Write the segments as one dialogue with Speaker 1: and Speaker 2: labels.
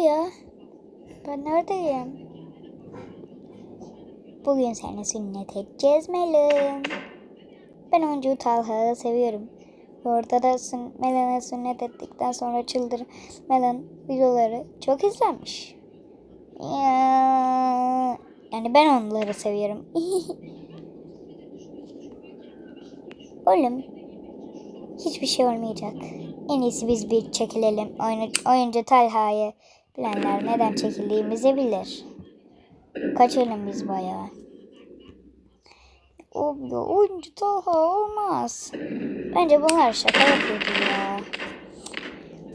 Speaker 1: ya? Ben neredeyim? Bugün seni sünnet edeceğiz Melon. Ben oyuncu Talha'yı seviyorum. Bu arada da Melon'a sünnet ettikten sonra çıldır Melon videoları çok izlenmiş. Ya, yani ben onları seviyorum. Oğlum hiçbir şey olmayacak. En iyisi biz bir çekilelim. Oyun, oyuncu Talha'yı bilenler neden çekildiğimizi bilir. Kaçalım biz bayağı. O ya oyuncu Talha olmaz. Bence bunlar şaka yapıyordu ya.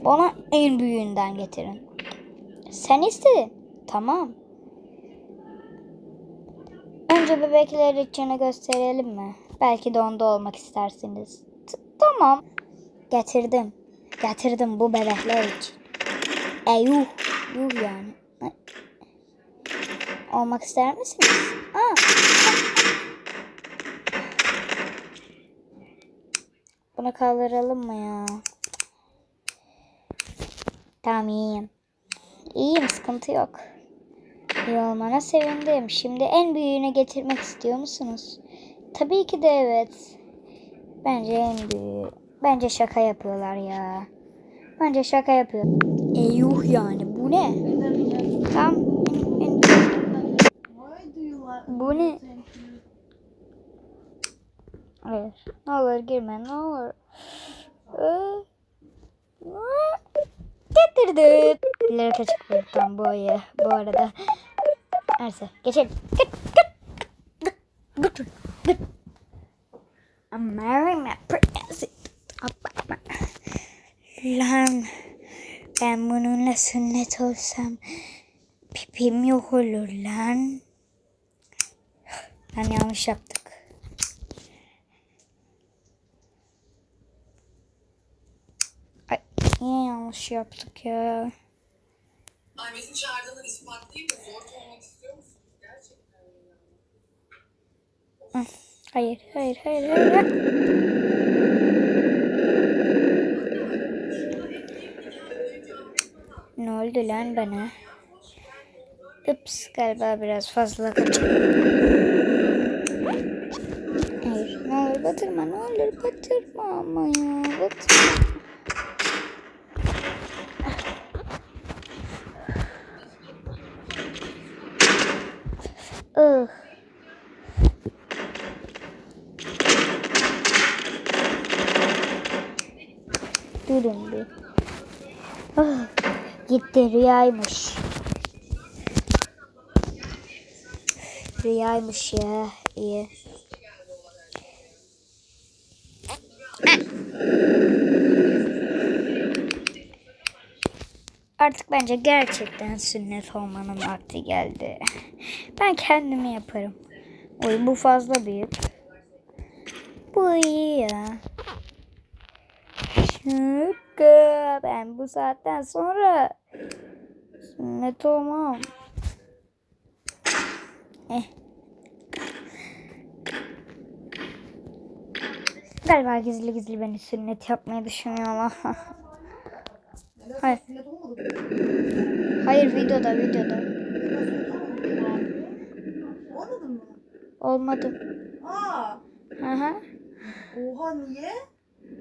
Speaker 1: Bana en büyüğünden getirin. Sen istedin. Tamam. Önce bebekler için gösterelim mi? Belki de onda olmak istersiniz. T- tamam. Getirdim. Getirdim bu bebekler için. E Yuh yani. Olmak ister misiniz? Aa. Bunu kaldıralım mı ya? Tamam iyiyim. İyiyim sıkıntı yok. İyi olmana sevindim. Şimdi en büyüğünü getirmek istiyor musunuz? Tabii ki de evet. Bence en büyüğü. Bence şaka yapıyorlar ya. Bence şaka yapıyor. E yuh yani bu ne? Tam Bu ne? Hayır. Ne olur girme ne olur. Ee, Getirdik. Dilleri kaçık buradan bu ayı bu arada. Neyse geçelim. Git git. Git git git. I'm marrying my pregnancy. Lan ben bununla sünnet olsam pipim yok olur lan. Lan yanlış yaptık. Ay yine yanlış yaptık ya.
Speaker 2: Annesi çağırdığını ispatlayayım mı? Zor olmak istiyor musun? Gerçekten.
Speaker 1: Hayır hayır hayır hayır. hayır. Oldu lan bana? Ups galiba biraz fazla. Hayır ne olur batırma ne olur batırma ama ya batırma. Ugh. Durun bir. Ah, gitti rüyaymış. Rüyaymış ya. iyi. Artık bence gerçekten sünnet olmanın vakti geldi. Ben kendimi yaparım. Oy bu fazla büyük. Bu iyi ya. Ben bu saatten sonra sünnet olmam. Eh. Galiba gizli gizli beni sünnet yapmayı düşünüyorlar. Hayır.
Speaker 3: Sünnet olmadı mı?
Speaker 1: Hayır videoda videoda.
Speaker 3: Olmadı mı?
Speaker 1: Olmadı.
Speaker 3: Aa,
Speaker 1: Aha.
Speaker 3: oha niye?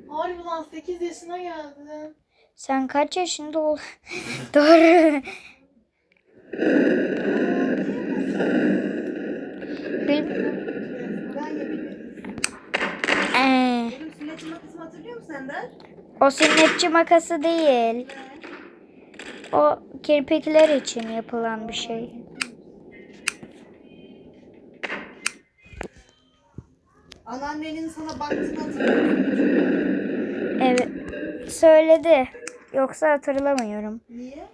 Speaker 4: Harbi lan 8 yaşına geldin.
Speaker 1: Sen kaç yaşında ol? Doğru. Ee,
Speaker 3: Benim sünnetim makasımı hatırlıyor musun Ender?
Speaker 1: o sünnetçi makası değil. O kirpikler için yapılan bir şey.
Speaker 3: Anneannenin sana baktığını hatırlıyor musun?
Speaker 1: Evet. Söyledi. Yoksa hatırlamıyorum.
Speaker 3: Niye?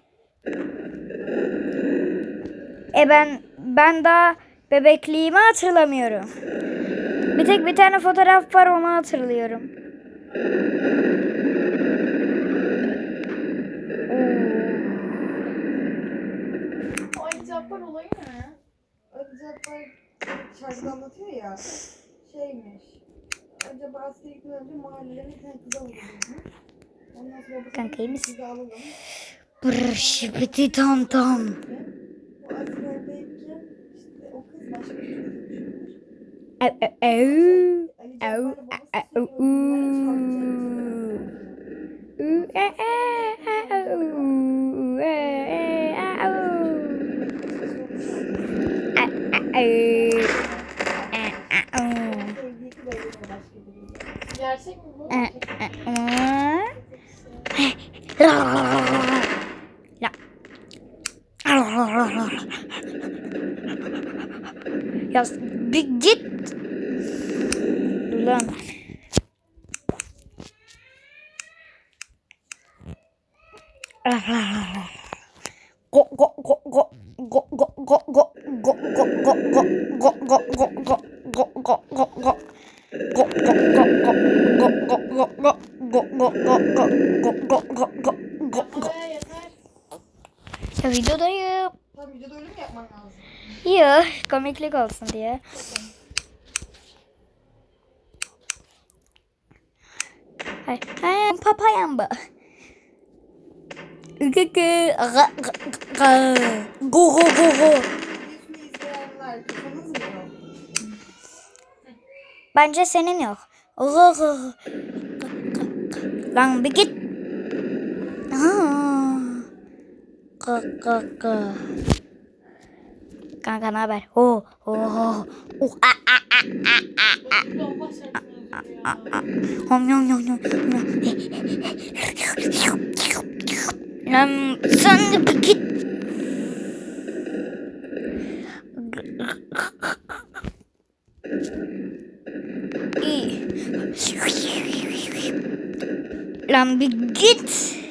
Speaker 1: E ben ben daha bebekliğimi hatırlamıyorum. Bir tek bir tane fotoğraf var onu hatırlıyorum.
Speaker 4: Ay Cappar olayı ne?
Speaker 3: Acaba şarkıda anlatıyor ya. Şeymiş. Acaba askere gitmeden önce mahallelerin bir tane
Speaker 1: Kanka iyi misin? Brr şıpıtı tam tam. Au Yes, komiklik olsun diye. Hay hay papayam bu. Gı gı ga ga ga go go go go. Bence senin yok. Gı gı. Lan bir git. Gı gı gı. Kanka ne haber? Ho ho ho. Uh, a, a, a, a, a.
Speaker 4: Allah şarkısını yazıyor ya.
Speaker 1: Hom yom yom yom. Sen de bir git. Lan bir git.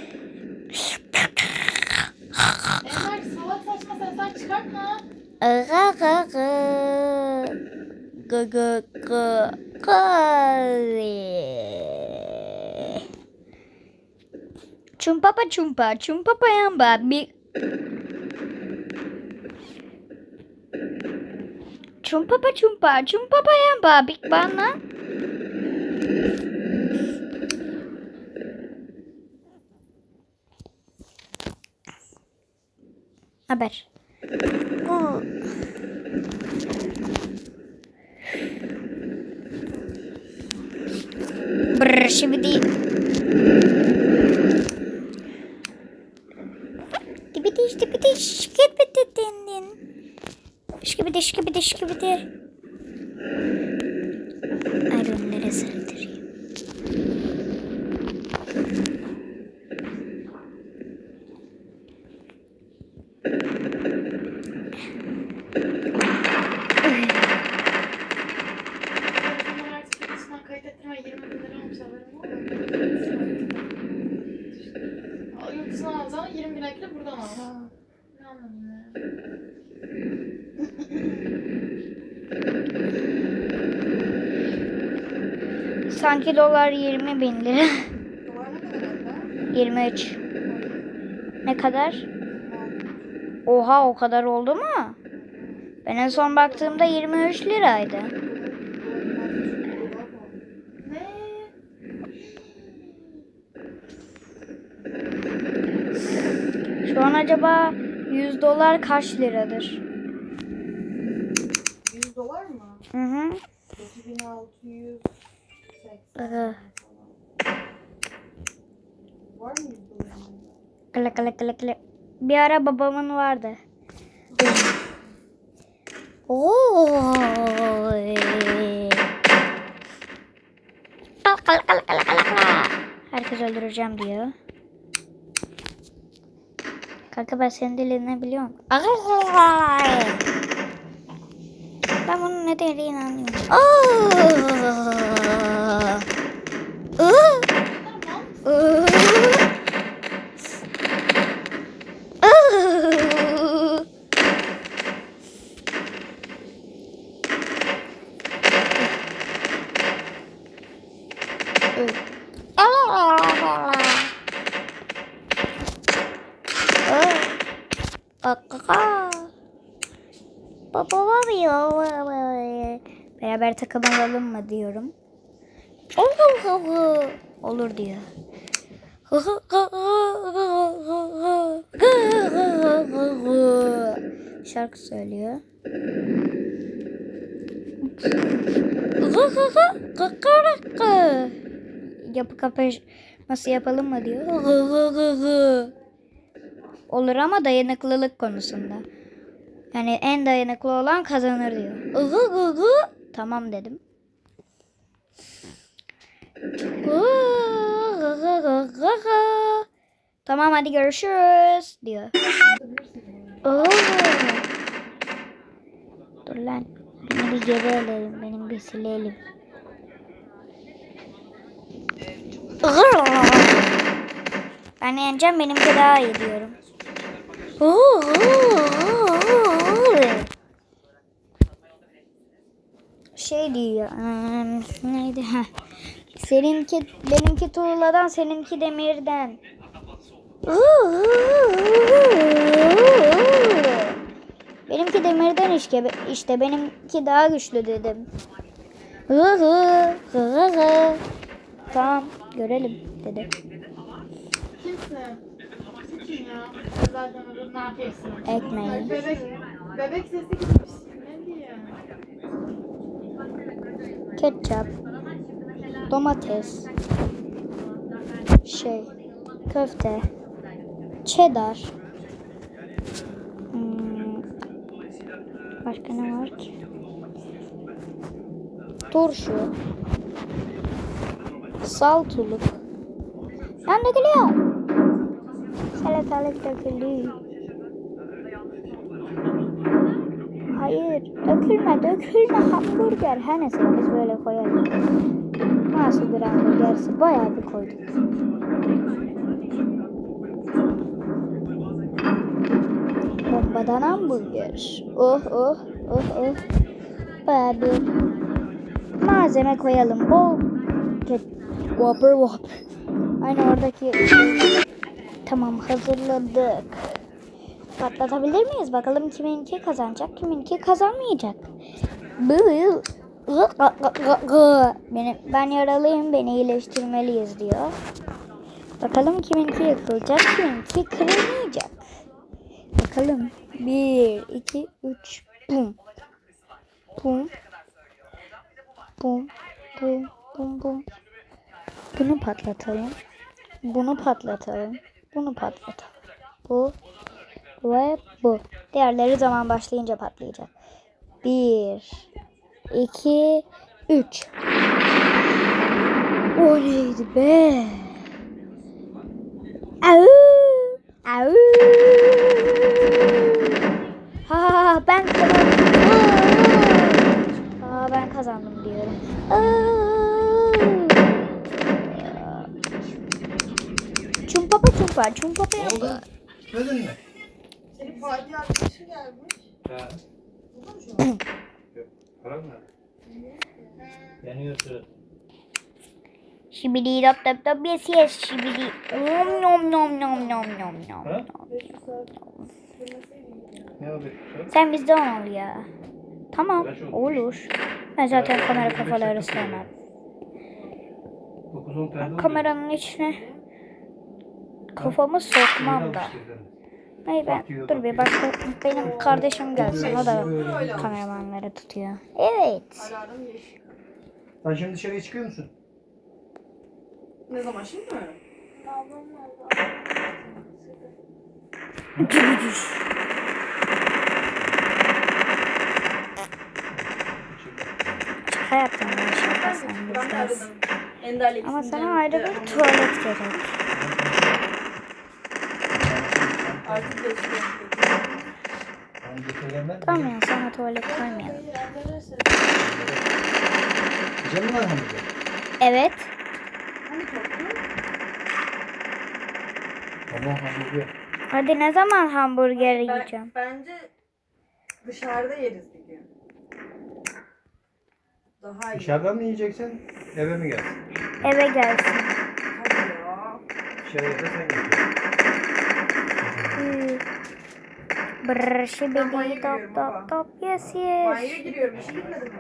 Speaker 1: çumpa çumpa payamba bir Çumpa pa çumpa çumpa payamba big bana Haber. Oh. Brr, şimdi değil.
Speaker 4: şkibidiş şkibidi şkibidi dindin. Şkibidi şkibidi şkibidi. Ay neresi? Mı? Al, Yurt dışından alacağına 20 bin ekle buradan al. Ne anladın ya?
Speaker 1: Sanki dolar 20 bin lira.
Speaker 3: Dolar ne kadar hatta?
Speaker 1: 23. Ne kadar? Oha o kadar oldu mu? Ben en son baktığımda 23 liraydı.
Speaker 4: Ne?
Speaker 1: Şu an acaba 100 dolar kaç liradır?
Speaker 3: 100 dolar mı?
Speaker 1: Hı hı.
Speaker 3: 2680
Speaker 1: Aha.
Speaker 3: falan. Var mı 100 dolar?
Speaker 1: Kılı kılı kılı kılı. Bir ara babamın vardı. Kılı kılı kılı kılı kılı kılı. Herkes öldüreceğim diyor. Kanka ben senin dilini biliyorum. Ben bunun ne dediğine inanıyorum. Oh. Beraber takım alalım mı diyorum. Olur diyor. Şarkı söylüyor. Yapı kapışması yapalım mı diyor. Olur ama dayanıklılık konusunda. Yani en dayanıklı olan kazanır diyor. Tamam dedim. Tamam hadi görüşürüz diyor. Dur lan. Beni bir geri alalım. Benim bir silelim. Ben yeneceğim benimki daha iyi diyorum. Şey diyor. Neydi? Seninki benimki tuğladan seninki demirden. Benimki demirden işte, işte benimki daha güçlü dedim. Tamam görelim dedi.
Speaker 4: Kimsin? Kim ya? Zaten ne yapıyorsun?
Speaker 1: Ekmeği.
Speaker 4: Bebek, bebek sesi gitmiş. Ne diyor?
Speaker 1: Ketçap. Domates. Şey. Köfte. Cheddar. Hmm, Başka ne var ki? Turşu. Saltuluk. Lan dökülüyor. Salatalık dökülüyor. Hayır, dökülme, dökülme hamburger. Her neyse biz böyle koyalım. Nasıl bir hamburgerse bayağı bir koyduk. Bombadan hamburger. Oh oh oh oh. Bayağı bir malzeme koyalım. Bol Whopper Whopper. Aynı oradaki Tamam hazırladık. Patlatabilir miyiz? Bakalım kiminki kazanacak, kiminki kazanmayacak. Benim, ben yaralıyım, beni iyileştirmeliyiz diyor. Bakalım kiminki yıkılacak, kiminki kırılmayacak. Bakalım. Bir, iki, üç. Bum. Bum. Bum. Bum. Bum. Bunu patlatalım. Bunu patlatalım. Bunu patlatalım. Bu ve bu. Diğerleri zaman başlayınca patlayacak. Bir, iki, üç. O neydi be? Çumpapa çumpa, çumpapa
Speaker 5: Ne oldu?
Speaker 1: yapa.
Speaker 5: Gitmedin mi?
Speaker 3: Senin Fatih arkadaşın gelmiş.
Speaker 5: Ha.
Speaker 3: Burada mı şu an?
Speaker 5: Yok. Param mı? Yanıyorsun.
Speaker 1: Şibidi dop dop dop yes yes şibidi. Nom nom nom nom nom nom nom.
Speaker 5: Ha?
Speaker 3: 500 saat sürmeseydin.
Speaker 5: Ne oldu?
Speaker 1: Sen bizden ol ya. Tamam olur. Ben zaten kamera kafaları sevmem.
Speaker 5: 9-10 perde oldu.
Speaker 1: Kameranın içine kafamı sokmam da. Hayır ben dur bir bak benim kardeşim gelsin o da kameramanları tutuyor. Evet.
Speaker 5: Sen şimdi dışarıya çıkıyor musun?
Speaker 3: Ne zaman şimdi mi?
Speaker 1: Şaka yaptım ben şaka sen
Speaker 3: aradım. Ender'le
Speaker 1: Ama sana ayrı bir tuvalet gerek.
Speaker 3: Artık.
Speaker 1: Tamam ya sana tuvalet koymayalım.
Speaker 5: Canım var hamburger.
Speaker 1: Evet.
Speaker 3: Hani?
Speaker 5: Tamam hamburger.
Speaker 1: Hadi ne zaman hamburger
Speaker 3: Ben,
Speaker 1: yiyeceğim?
Speaker 3: bence dışarıda yeriz bir gün. Daha iyi.
Speaker 5: Dışarıdan mı yiyeceksin? Eve mi gelsin?
Speaker 1: Eve gelsin.
Speaker 3: Hadi ya.
Speaker 5: Dışarıya da sen getirin.
Speaker 1: Brr şibidi dop
Speaker 3: baba.
Speaker 1: top yes yes.
Speaker 3: mi?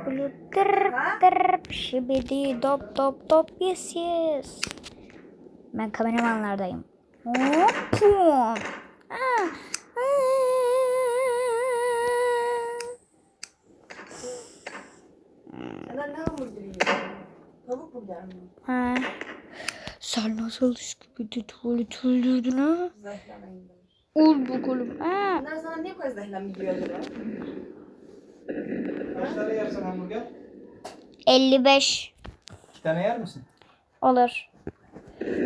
Speaker 1: Blue tırp tırp şibidi dop dop dop yes yes. Ben kameramanlardayım. Hop,
Speaker 3: burger mi?
Speaker 1: Ha. Sen nasıl gibi tuvalet öldürdün ha?
Speaker 3: Zehlemeyin.
Speaker 1: Ol bakalım. Ha.
Speaker 3: Bunlar sana niye bu kadar zehlenme giriyor acaba?
Speaker 5: Kaç tane yersin hamburger?
Speaker 1: 55
Speaker 5: İki tane yer misin?
Speaker 1: olur.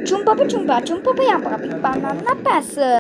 Speaker 1: Cumpa bu cumpa, cumpa bu yapma. Bana ne yapasın?